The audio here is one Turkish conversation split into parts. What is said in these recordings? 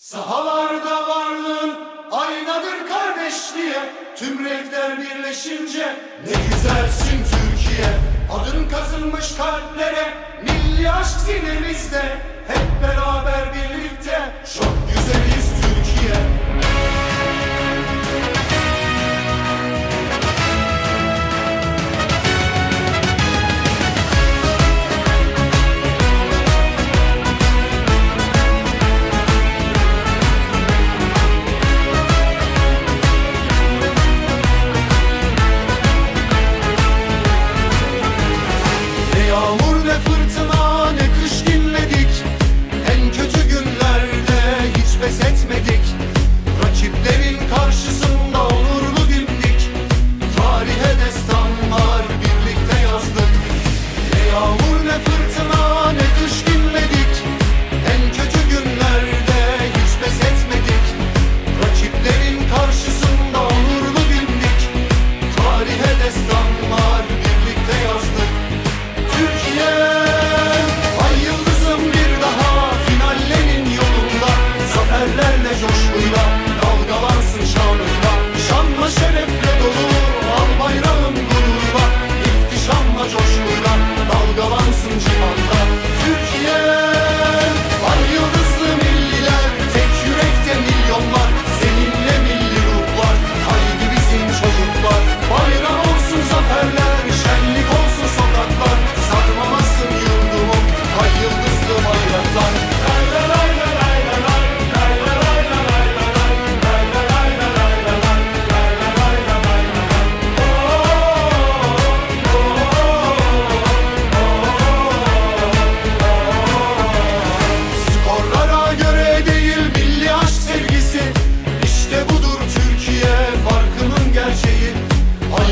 Sahalarda varlığın aynadır kardeşliğe. Tüm renkler birleşince ne güzelsin Türkiye. Adın kazılmış kalplere milli aşk sinemizde Hep beraber left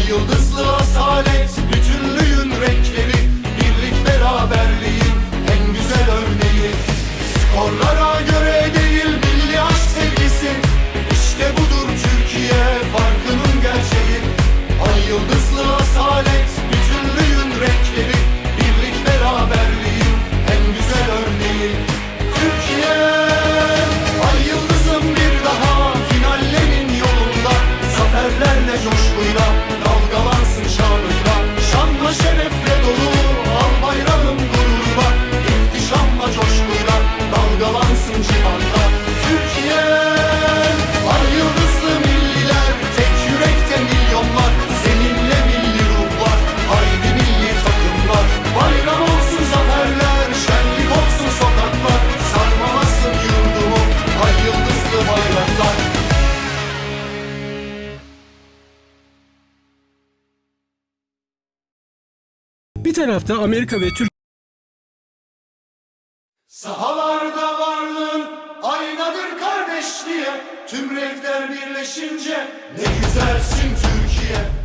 Yıldızlı asalet. Bir tarafta Amerika ve Türk Sahalarda varlığın aynadır kardeşliğe. Tüm renkler birleşince ne güzelsin Türkiye.